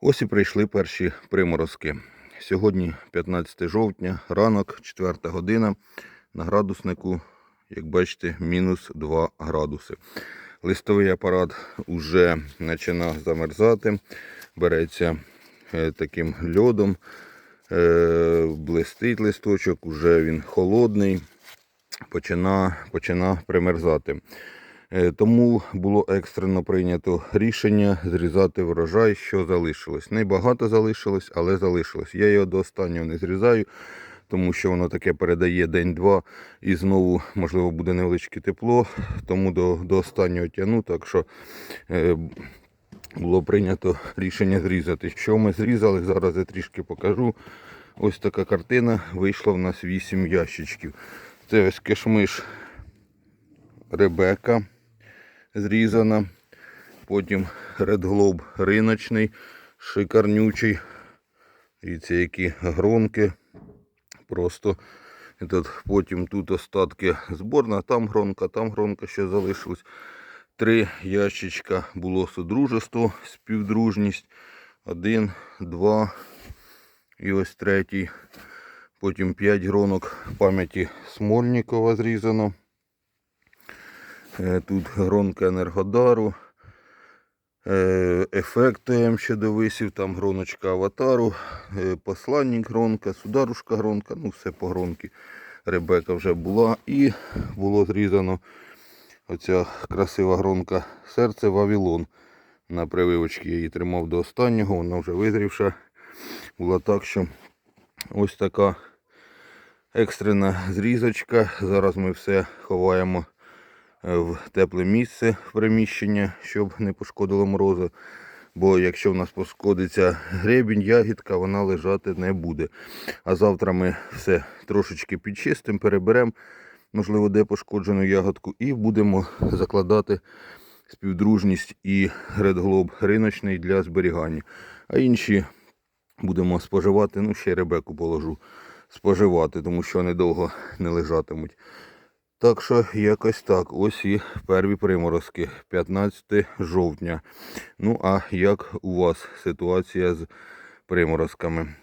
Ось і прийшли перші приморозки. Сьогодні 15 жовтня, ранок, 4 година. На градуснику, як бачите, мінус 2 градуси. Листовий апарат вже починав замерзати, береться е, таким льодом, е, блистить листочок, уже він холодний, почина, почина примерзати. Е, Тому було екстрено прийнято рішення зрізати врожай, що залишилось. Небагато залишилось, але залишилось. Я його до останнього не зрізаю, тому що воно таке передає день-два і знову, можливо, буде невеличке тепло, тому до, до останнього тягну. Так що е, було прийнято рішення зрізати. Що ми зрізали, зараз я трішки покажу. Ось така картина. Вийшла в нас 8 ящичків. Це ось кишмиш Ребека зрізана. Потім Red Globe риночний, шикарнючий. Дивіться, які гронки. Просто і потім тут остатки зборна, там гронка, там гронка ще залишилась. Три ящичка було содружество, співдружність. Один, два і ось третій. Потім п'ять гронок пам'яті Смольникова зрізано. Е, Тут гронка Енергодару. Е, Ефект ем ще довисів, там гроночка аватару, е, посланник гронка, сударушка гронка, ну все по гронки. Ребека вже була і було зрізано оця красива гронка серце Вавилон. На прививочці її тримав до останнього, вона вже визрівша. Була так, що ось така екстрена зрізочка. Зараз ми все ховаємо в тепле місце приміщення, щоб не пошкодило морозу. Бо якщо в нас пошкодиться гребінь, ягідка, вона лежати не буде. А завтра ми все трошечки підчистимо, переберемо, можливо, де пошкоджену ягодку, і будемо закладати співдружність і Globe риночний для зберігання. А інші будемо споживати, ну ще ребеку положу споживати, тому що вони довго не лежатимуть. Так що якось так. Ось і перві приморозки 15 жовтня. Ну а як у вас ситуація з приморозками?